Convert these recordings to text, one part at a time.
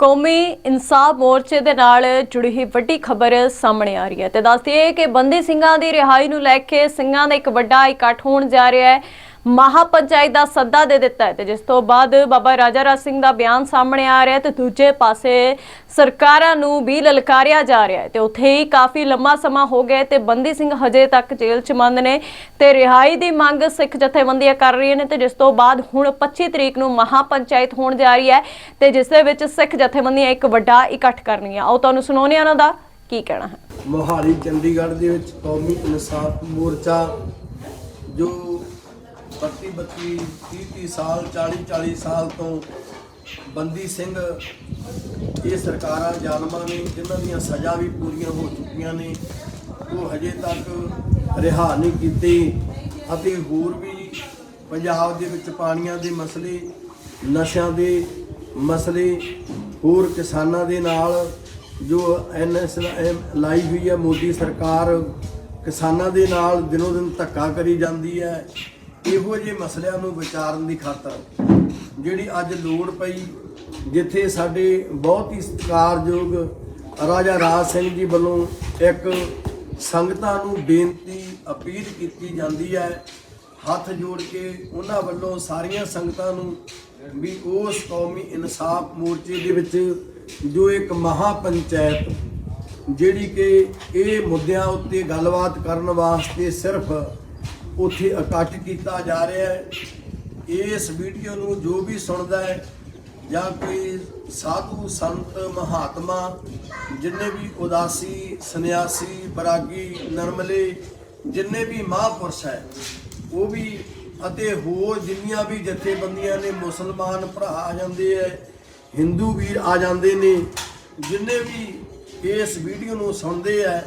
ਕੌਮੀ ਇਨਸਾਫ ਮੋਰਚੇ ਦੇ ਨਾਲ ਜੁੜੀ ਹੋਈ ਵੱਡੀ ਖਬਰ ਸਾਹਮਣੇ ਆ ਰਹੀ ਹੈ। ਤੇ ਦੱਸਦੀ ਕਿ ਬੰਦੀ ਸਿੰਘਾਂ ਦੀ ਰਿਹਾਈ ਨੂੰ ਲੈ ਕੇ ਸਿੰਘਾਂ ਦਾ ਇੱਕ ਵੱਡਾ ਇਕੱਠ ਹੋਣ ਜਾ ਰਿਹਾ ਹੈ। ਮਹਾਪੰਚਾਇਤ ਦਾ ਸੱਦਾ ਦੇ ਦਿੱਤਾ ਹੈ ਤੇ ਜਿਸ ਤੋਂ ਬਾਅਦ ਬਾਬਾ ਰਾਜਾ ਰਾਜ ਸਿੰਘ ਦਾ ਬਿਆਨ ਸਾਹਮਣੇ ਆ ਰਿਹਾ ਤੇ ਦੂਜੇ ਪਾਸੇ ਸਰਕਾਰਾਂ ਨੂੰ ਵੀ ਲਲਕਾਰਿਆ ਜਾ ਰਿਹਾ ਤੇ ਉੱਥੇ ਹੀ ਕਾਫੀ ਲੰਮਾ ਸਮਾਂ ਹੋ ਗਿਆ ਤੇ ਬੰਦੀ ਸਿੰਘ ਹਜੇ ਤੱਕ ਜੇਲ੍ਹ 'ਚ ਬੰਦ ਨੇ ਤੇ ਰਿਹਾਈ ਦੀ ਮੰਗ ਸਿੱਖ ਜਥੇਬੰਦੀਆਂ ਕਰ ਰਹੀਆਂ ਨੇ ਤੇ ਜਿਸ ਤੋਂ ਬਾਅਦ ਹੁਣ 25 ਤਰੀਕ ਨੂੰ ਮਹਾਪੰਚਾਇਤ ਹੋਣ ਜਾ ਰਹੀ ਹੈ ਤੇ ਜਿਸ ਦੇ ਵਿੱਚ ਸਿੱਖ ਜਥੇਬੰਦੀਆਂ ਇੱਕ ਵੱਡਾ ਇਕੱਠ ਕਰਨੀਆਂ ਆਓ ਤੁਹਾਨੂੰ ਸੁਣਾਉਂਦੇ ਹਾਂ ਉਹਨਾਂ ਦਾ ਕੀ ਕਹਿਣਾ ਹੈ। ਮੋਹਾਲੀ ਚੰਡੀਗੜ੍ਹ ਦੇ ਵਿੱਚ ਕੌਮੀ ਇਨਸਾਫ ਮੋਰਚਾ ਜੋ 32 32 30 30 ਸਾਲ 40 40 ਸਾਲ ਤੋਂ ਬੰਦੀ ਸਿੰਘ, ਇਹ ਸਰਕਾਰਾਂ ਜ਼ਾਲਮਾਂ ਨੇ, ਜਿਨ੍ਹਾਂ ਦੀਆਂ ਸਜ਼ਾ ਵੀ ਪੂਰੀਆਂ ਹੋ ਚੁੱਕੀਆਂ ਨੇ, ਉਹ ਹਜੇ ਤੱਕ ਰਿਹਾ ਨਹੀਂ ਕੀਤੇ ਅਤੇ ਹੋਰ ਵੀ ਪੰਜਾਬ ਦੇ ਵਿੱਚ ਪਾਣੀਆਂ ਦੇ ਮਸਲੇ, ਨਸ਼ਿਆਂ ਦੇ ਮਸਲੇ, ਹੋਰ ਕਿਸਾਨਾਂ ਦੇ ਨਾਲ ਜੋ ਐਨਐਸ ਲਾਈ ਹੋਈ ਹੈ ਮੋਦੀ ਸਰਕਾਰ, ਕਿਸਾਨਾਂ ਦੇ ਨਾਲ ਦਿਨੋ ਦਿਨ ਧੱਕਾ ਕਰੀ ਜਾਂਦੀ ਹੈ। ਇਹੋ ਜਿਹੇ ਮਸਲਿਆਂ ਨੂੰ ਵਿਚਾਰਨ ਦੀ ਖਾਤਰ ਜਿਹੜੀ ਅੱਜ ਲੋੜ ਪਈ, ਜਿੱਥੇ ਸਾਡੇ ਬਹੁਤ ਹੀ ਸਤਿਕਾਰਯੋਗ ਰਾਜਾ ਰਾਜ ਸਿੰਘ ਜੀ ਵੱਲੋਂ ਇੱਕ ਸੰਗਤਾਂ ਨੂੰ ਬੇਨਤੀ ਅਪੀਲ ਕੀਤੀ ਜਾਂਦੀ ਹੈ, ਹੱਥ ਜੋੜ ਕੇ ਉਹਨਾਂ ਵੱਲੋਂ ਸਾਰੀਆਂ ਸੰਗਤਾਂ ਨੂੰ ਵੀ ਉਸ ਕੌਮੀ ਇਨਸਾਫ ਮੋਰਚੇ ਦੇ ਵਿੱਚ ਜੋ ਇੱਕ ਮਹਾ ਪੰਚਾਇਤ ਜਿਹੜੀ ਕਿ ਇਹ ਮੁੱਦਿਆਂ ਉੱਤੇ ਗੱਲਬਾਤ ਕਰਨ ਵਾਸਤੇ ਸਿਰਫ ਉੱਥੇ ਇਕੱਠ ਕੀਤਾ ਜਾ ਰਿਹਾ ਹੈ। ਇਸ ਵੀਡੀਓ ਨੂੰ ਜੋ ਵੀ ਸੁਣਦਾ ਹੈ ਜਾਂ ਕੋਈ ਸਾਧੂ ਸੰਤ, ਮਹਾਤਮਾ, ਜਿੰਨੇ ਵੀ ਉਦਾਸੀ, ਸੰਨਿਆਸੀ, ਬਰਾਗੀ, ਨਰਮਲੇ, ਜਿੰਨੇ ਵੀ ਮਹਾਂਪੁਰਸ਼ ਹੈ, ਉਹ ਵੀ ਅਤੇ ਹੋਰ ਜਿੰਨੀਆਂ ਵੀ ਜਥੇਬੰਦੀਆਂ ਨੇ, ਮੁਸਲਮਾਨ ਭਰਾ ਆ ਜਾਂਦੇ ਐ ਹਿੰਦੂ ਵੀਰ ਆ ਜਾਂਦੇ ਨੇ, ਜਿੰਨੇ ਵੀ ਇਸ ਵੀਡੀਓ ਨੂੰ ਸੁਣਦੇ ਐ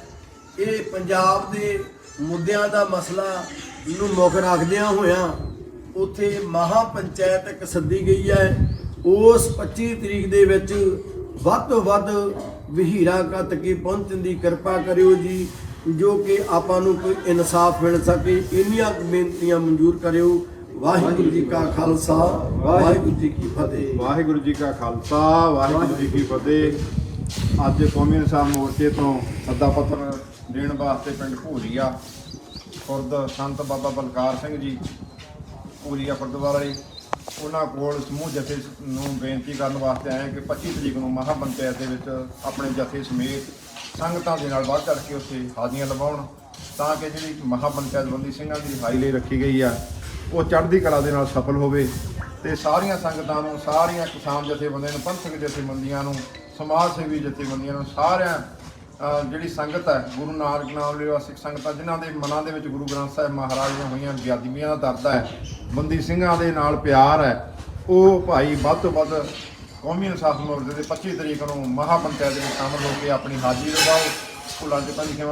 ਇਹ ਪੰਜਾਬ ਦੇ ਮੁੱਦਿਆਂ ਦਾ ਮਸਲਾ ਨੂੰ ਮੁੱਖ ਰੱਖਦਿਆਂ ਹੋਇਆਂ ਉੱਥੇ ਮਹਾ ਪੰਚਾਇਤ ਇੱਕ ਸੱਦੀ ਗਈ ਹੈ। ਉਸ 25 ਤਰੀਕ ਦੇ ਵਿੱਚ ਵੱਧ ਤੋਂ ਵੱਧ ਵਹੀਰਾ ਕੱਤ ਕੇ ਪਹੁੰਚਣ ਦੀ ਕਿਰਪਾ ਕਰਿਓ ਜੀ, ਜੋ ਕਿ ਆਪਾਂ ਨੂੰ ਕੋਈ ਇਨਸਾਫ ਮਿਲ ਸਕੇ। ਇੰਨੀਆਂ ਬੇਨਤੀਆਂ ਮਨਜ਼ੂਰ ਕਰਿਓ। ਵਾਹਿਗੁਰੂ ਜੀ ਕਾ ਖਾਲਸਾ, ਵਾਹਿਗੁਰੂ ਜੀ ਕੀ ਫਤਿਹ। ਵਾਹਿਗੁਰੂ ਜੀ ਕਾ ਖਾਲਸਾ, ਵਾਹਿਗੁਰੂ ਜੀ ਕੀ ਫਤਿਹ। ਅੱਜ ਕੌਮੀ ਇਨਸਾਫ ਮੋਰਚੇ ਤੋਂ ਸੱਦਾ ਪੱਤਰ ਦੇਣ ਵਾਸਤੇ ਪਿੰਡ ਭੂਰੀਆ ਖੁਰਦ ਸੰਤ ਬਾਬਾ ਬਲਕਾਰ ਸਿੰਘ ਜੀ ਭੂਰੀਆ ਗੁਰਦੁਆਰਾ ਜੀ ਉਹਨਾਂ ਕੋਲ ਸਮੂਹ ਜਥੇ ਨੂੰ ਬੇਨਤੀ ਕਰਨ ਵਾਸਤੇ ਆਏ ਕਿ 25 ਤਰੀਕ ਨੂੰ ਮਹਾ ਪੰਚਾਇਤ ਦੇ ਵਿੱਚ ਆਪਣੇ ਜਥੇ ਸਮੇਤ ਸੰਗਤਾਂ ਦੇ ਨਾਲ ਵੱਧ ਚੜ ਕੇ ਉੱਥੇ ਹਾਜ਼ਰੀਆਂ ਲਵਾਉਣ, ਤਾਂ ਕਿ ਜਿਹੜੀ ਮਹਾ ਪੰਚਾਇਤ ਬੰਦੀ ਸਿੰਘਾਂ ਦੀ ਰਿਹਾਈ ਲਈ ਰੱਖੀ ਗਈ ਆ, ਉਹ ਚੜ੍ਹਦੀ ਕਲਾ ਦੇ ਨਾਲ ਸਫਲ ਹੋਵੇ ਤੇ ਸਾਰੀਆਂ ਸੰਗਤਾਂ ਨੂੰ, ਸਾਰੀਆਂ ਕਿਸਾਨ ਜਥੇਬੰਦੀਆਂ ਨੂੰ, ਪੰਥਕ ਜਥੇਬੰਦੀਆਂ ਨੂੰ, ਸਮਾਜ ਸੇਵੀ ਜਥੇਬੰਦੀਆਂ ਨੂੰ, ਸਾਰਿਆਂ ਜਿਹੜੀ ਸੰਗਤ ਹੈ, ਗੁਰੂ ਨਾਨਕ ਨਾਮ ਲਿਆ ਸਿੱਖ ਸੰਗਤਾਂ ਜਿਨ੍ਹਾਂ ਦੇ ਮਨਾਂ ਦੇ ਵਿੱਚ ਗੁਰੂ ਗ੍ਰੰਥ ਸਾਹਿਬ ਮਹਾਰਾਜ ਦੀਆਂ ਹੋਈਆਂ ਬੇਅਦਬੀਆਂ ਦਾ ਦਰਦ ਹੈ, ਬੰਦੀ ਸਿੰਘਾਂ ਦੇ ਨਾਲ ਪਿਆਰ ਹੈ, ਉਹ ਭਾਈ ਵੱਧ ਤੋਂ ਵੱਧ ਕੌਮੀ ਇਨਸਾਫ ਮੋਰਚੇ ਦੇ 25 ਤਰੀਕ ਨੂੰ ਮਹਾ ਪੰਚਾਇਤ ਵਿੱਚ ਸ਼ਾਮਲ ਹੋ ਕੇ ਆਪਣੀ ਹਾਜ਼ਰੀ ਲਗਾਓ, ਸਕੂਲਾਂ 'ਚ ਤਾਂ ਲਿਖਿਆ